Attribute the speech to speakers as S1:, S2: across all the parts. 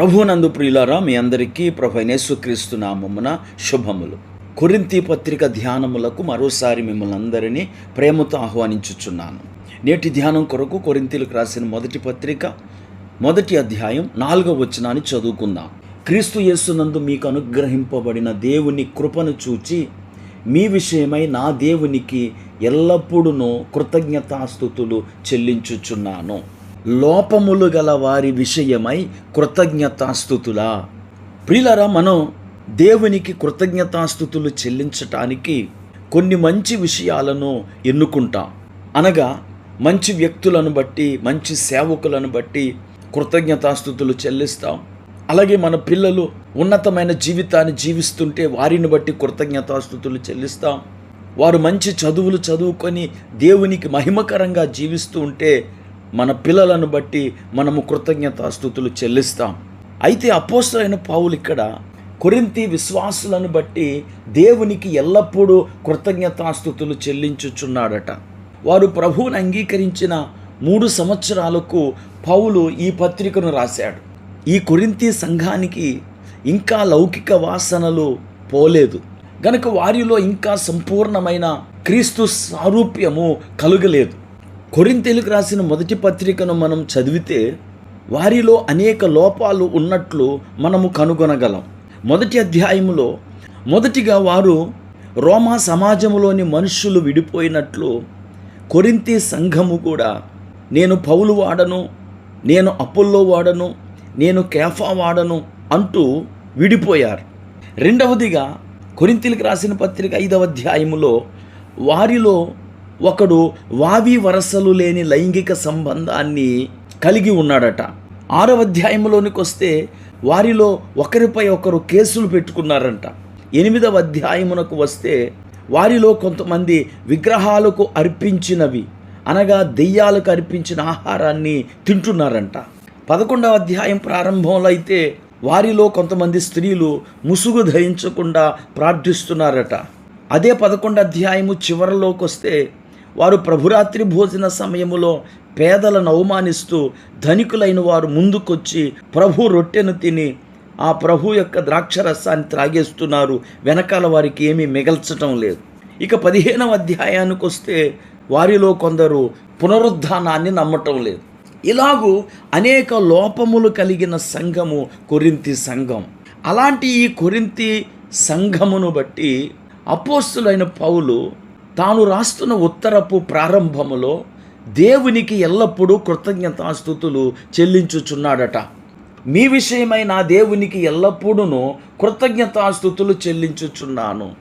S1: ప్రభునందు ప్రియులారా మీ అందరికీ ప్రభునేసుక్రీస్తు నామమున శుభములు. కొరింతి పత్రిక ధ్యానములకు మరోసారి మిమ్మల్ని అందరినీ ప్రేమతో ఆహ్వానించుచున్నాను. నేటి ధ్యానం కొరకు కొరింతీలకు రాసిన మొదటి పత్రిక మొదటి అధ్యాయం నాలుగవ వచనాన్ని చదువుకుందాం. క్రీస్తు యేసునందు మీకు అనుగ్రహింపబడిన దేవుని కృపను చూచి మీ విషయమై నా దేవునికి ఎల్లప్పుడూ కృతజ్ఞతాస్థుతులు చెల్లించుచున్నాను. లోపములు గల వారి విషయమై కృతజ్ఞతాస్థుతులా ప్రిలరా మనం దేవునికి కృతజ్ఞతాస్థుతులు చెల్లించటానికి కొన్ని మంచి విషయాలను ఎన్నుకుంటాం. అనగా మంచి వ్యక్తులను బట్టి మంచి సేవకులను బట్టి కృతజ్ఞతాస్థుతులు చెల్లిస్తాం. అలాగే మన పిల్లలు ఉన్నతమైన జీవితాన్ని జీవిస్తుంటే వారిని బట్టి కృతజ్ఞతాస్థుతులు చెల్లిస్తాం. వారు మంచి చదువులు చదువుకొని దేవునికి మహిమకరంగా జీవిస్తూ ఉంటే మన పిల్లలను బట్టి మనము కృతజ్ఞతాస్థుతులు చెల్లిస్తాం. అయితే అపోస్తులైన పావులు ఇక్కడ కొరింతి విశ్వాసులను బట్టి దేవునికి ఎల్లప్పుడూ కృతజ్ఞతాస్థుతులు చెల్లించుచున్నాడట. వారు ప్రభువుని అంగీకరించిన మూడు సంవత్సరాలకు పౌలు ఈ పత్రికను రాశాడు. ఈ కొరింతి సంఘానికి ఇంకా లౌకిక వాసనలు పోలేదు. గనుక వారిలో ఇంకా సంపూర్ణమైన క్రీస్తు సారూప్యము కలుగలేదు. కొరింతెలకు రాసిన మొదటి పత్రికను మనం చదివితే వారిలో అనేక లోపాలు ఉన్నట్లు మనము కనుగొనగలం. మొదటి అధ్యాయములో మొదటిగా వారు రోమా సమాజంలోని మనుషులు విడిపోయినట్లు కొరింతి సంఘము కూడా నేను పౌలు వాడను నేను అప్పుల్లో వాడను నేను కేఫా వాడను అంటూ విడిపోయారు. రెండవదిగా కొరింతలకు రాసిన పత్రిక ఐదవ అధ్యాయములో వారిలో ఒకడు వావి వరసలు లేని లైంగిక సంబంధాన్ని కలిగి ఉన్నాడట. ఆరవ అధ్యాయంలోనికి వస్తే వారిలో ఒకరిపై ఒకరు కేసులు పెట్టుకున్నారంట. ఎనిమిదవ అధ్యాయమునకు వస్తే వారిలో కొంతమంది విగ్రహాలకు అర్పించినవి అనగా దెయ్యాలకు అర్పించిన ఆహారాన్ని తింటున్నారంట. పదకొండవ అధ్యాయం ప్రారంభంలో అయితే వారిలో కొంతమంది స్త్రీలు ముసుగు ధరించకుండా ప్రార్థిస్తున్నారట. అదే పదకొండు అధ్యాయము చివరిలోకి వస్తే వారు ప్రభురాత్రి భోజన సమయములో పేదలను అవమానిస్తూ ధనికులైన వారు ముందుకొచ్చి ప్రభు రొట్టెను తిని ఆ ప్రభు యొక్క ద్రాక్షరసాన్ని త్రాగేస్తున్నారు. వెనకాల వారికి ఏమీ మిగల్చటం లేదు. ఇక పదిహేనవ అధ్యాయానికి వస్తే వారిలో కొందరు పునరుద్ధానాన్ని నమ్మటం లేదు. ఇలాగూ అనేక లోపములు కలిగిన సంఘము కొరింతి సంఘం. అలాంటి ఈ కొరింతి సంఘమును బట్టి అపోస్తులైన పౌలు తాను రాస్తున్న ఉత్తరపు ప్రారంభములో దేవునికి ఎల్లప్పుడూ కృతజ్ఞతాస్థుతులు చెల్లించుచున్నాడట. మీ విషయమై నా దేవునికి ఎల్లప్పుడూ కృతజ్ఞతాస్థుతులు చెల్లించుచున్నాను.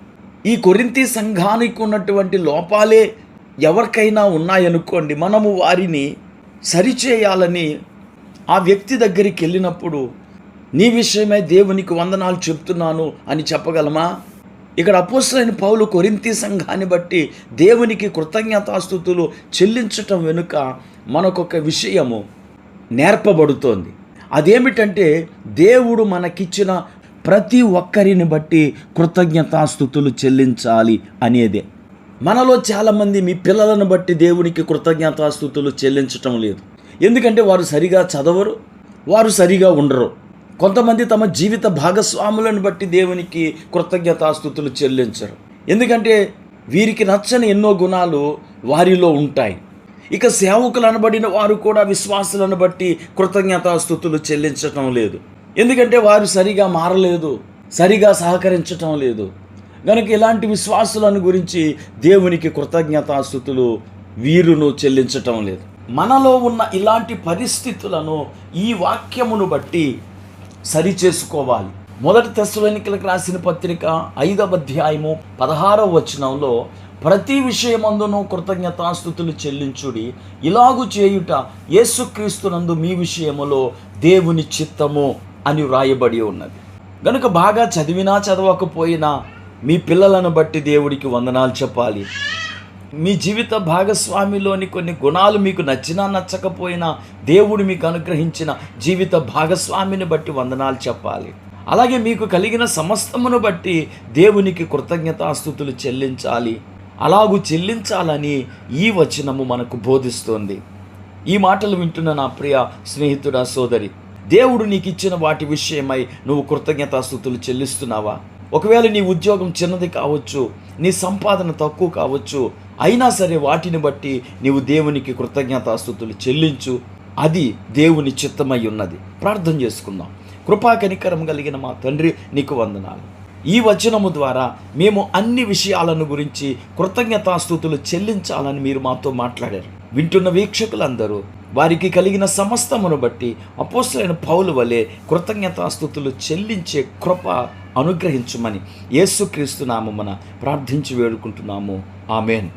S1: ఈ కొరింతి సంఘానికి ఉన్నటువంటి లోపాలే ఎవరికైనా ఉన్నాయనుకోండి మనము వారిని సరిచేయాలని ఆ వ్యక్తి దగ్గరికి వెళ్ళినప్పుడు నీ విషయమై దేవునికి వందనాలు చెప్తున్నాను అని చెప్పగలమా? ఇక్కడ అపోసరైన పౌలు కొరింతి సంఘాన్ని బట్టి దేవునికి కృతజ్ఞతాస్థుతులు చెల్లించటం వెనుక మనకొక విషయము నేర్పబడుతోంది. అదేమిటంటే దేవుడు మనకిచ్చిన ప్రతి ఒక్కరిని బట్టి కృతజ్ఞతాస్థుతులు చెల్లించాలి అనేదే. మనలో చాలామంది మీ పిల్లలను బట్టి దేవునికి కృతజ్ఞతాస్థుతులు చెల్లించటం లేదు. ఎందుకంటే వారు సరిగా చదవరు వారు సరిగా ఉండరు. కొంతమంది తమ జీవిత భాగస్వాములను బట్టి దేవునికి కృతజ్ఞతాస్థుతులు చెల్లించరు. ఎందుకంటే వీరికి నచ్చని ఎన్నో గుణాలు వారిలో ఉంటాయి. ఇక సేవకులు అనబడిన వారు కూడా విశ్వాసులను బట్టి కృతజ్ఞతాస్థుతులు చెల్లించటం లేదు. ఎందుకంటే వారు సరిగా మారలేదు సరిగా సహకరించటం లేదు. కనుక ఇలాంటి విశ్వాసులను గురించి దేవునికి కృతజ్ఞతాస్థుతులు వీరును చెల్లించటం లేదు. మనలో ఉన్న ఇలాంటి పరిస్థితులను ఈ వాక్యమును బట్టి సరి చేసుకోవాలి మొదటి తెస్సులనికలకు రాసిన పత్రిక ఐదవ అధ్యాయము పదహారవ వచనంలో ప్రతి విషయమందును కృతజ్ఞతాస్థుతులు చెల్లించుడి. ఇలాగు చేయుట యేసుక్రీస్తునందు మీ విషయములో దేవుని చిత్తము అని వ్రాయబడి ఉన్నది. గనుక బాగా చదివినా చదవకపోయినా మీ పిల్లలను బట్టి దేవుడికి వందనాలు చెప్పాలి. మీ జీవిత భాగస్వామిలోని కొన్ని గుణాలు మీకు నచ్చినా నచ్చకపోయినా దేవుడు మీకు అనుగ్రహించిన జీవిత భాగస్వామిని బట్టి వందనాలు చెప్పాలి. అలాగే మీకు కలిగిన సమస్తమును బట్టి దేవునికి కృతజ్ఞతాస్థుతులు చెల్లించాలి. అలాగూ చెల్లించాలని ఈ వచనము మనకు బోధిస్తోంది. ఈ మాటలు వింటున్న నా ప్రియ స్నేహితుడా సోదరి దేవుడు నీకు ఇచ్చిన వాటి విషయమై నువ్వు కృతజ్ఞతాస్థుతులు చెల్లిస్తున్నావా? ఒకవేళ నీ ఉద్యోగం చిన్నది కావచ్చు నీ సంపాదన తక్కువ కావచ్చు అయినా సరే వాటిని బట్టి నీవు దేవునికి కృతజ్ఞతాస్థుతులు చెల్లించు. అది దేవుని చిత్తమై ఉన్నది. ప్రార్థన చేసుకుందాం. కృపా కనికరం కలిగిన మా తండ్రి నీకు వందనాలు. ఈ వచనము ద్వారా మేము అన్ని విషయాలను గురించి కృతజ్ఞతాస్థుతులు చెల్లించాలని మీరు మాతో మాట్లాడారు. వింటున్న వీక్షకులందరూ వారికి కలిగిన సమస్తమును బట్టి అపోస్తులైన పౌలు వలె కృతజ్ఞతాస్థుతులు చెల్లించే కృప అనుగ్రహించమని యేసుక్రీస్తు నామమున ప్రార్థించి వేడుకుంటున్నాము. ఆమెన్.